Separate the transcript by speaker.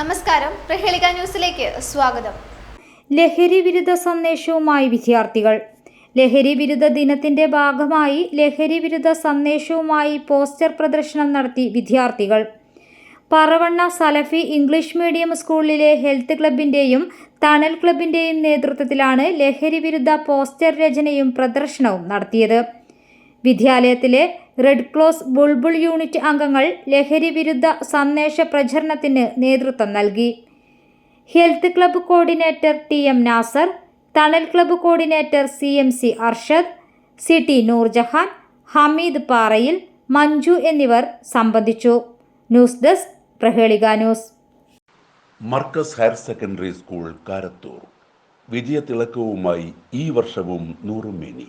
Speaker 1: നമസ്കാരം. പ്രഹേളിക ന്യൂസിലേക്ക് സ്വാഗതം.
Speaker 2: ലഹരി വിരുദ്ധ സന്ദേശവുമായി വിദ്യാർത്ഥികൾ. ലഹരി വിരുദ്ധ ദിനത്തിന്റെ ഭാഗമായി ലഹരി വിരുദ്ധ സന്ദേശവുമായി പോസ്റ്റർ പ്രദർശനം നടത്തി വിദ്യാർത്ഥികൾ. പറവണ്ണ സലഫി ഇംഗ്ലീഷ് മീഡിയം സ്കൂളിലെ ഹെൽത്ത് ക്ലബിന്റെയും തണൽ ക്ലബിന്റെയും നേതൃത്വത്തിലാണ് ലഹരി വിരുദ്ധ പോസ്റ്റർ രചനയും പ്രദർശനവും നടത്തിയത്. വിദ്യാലയത്തിലെ റെഡ് ക്രോസ് ബുൾബുൾ യൂണിറ്റ് അംഗങ്ങൾ ലഹരി വിരുദ്ധ സന്ദേശ പ്രചരണത്തിന് നേതൃത്വം നൽകി. Health club coordinator T M Nasar Thanal club coordinator C M C Arshad C T Noorjahan Hameed Parayil Manju എന്നിവർ സംബന്ധിച്ചു. News desk Prahelika news.
Speaker 3: Markaz higher secondary school Karathur. വിജയത്തിളക്കവുമായി ഈ വർഷവും നൂറുമേനി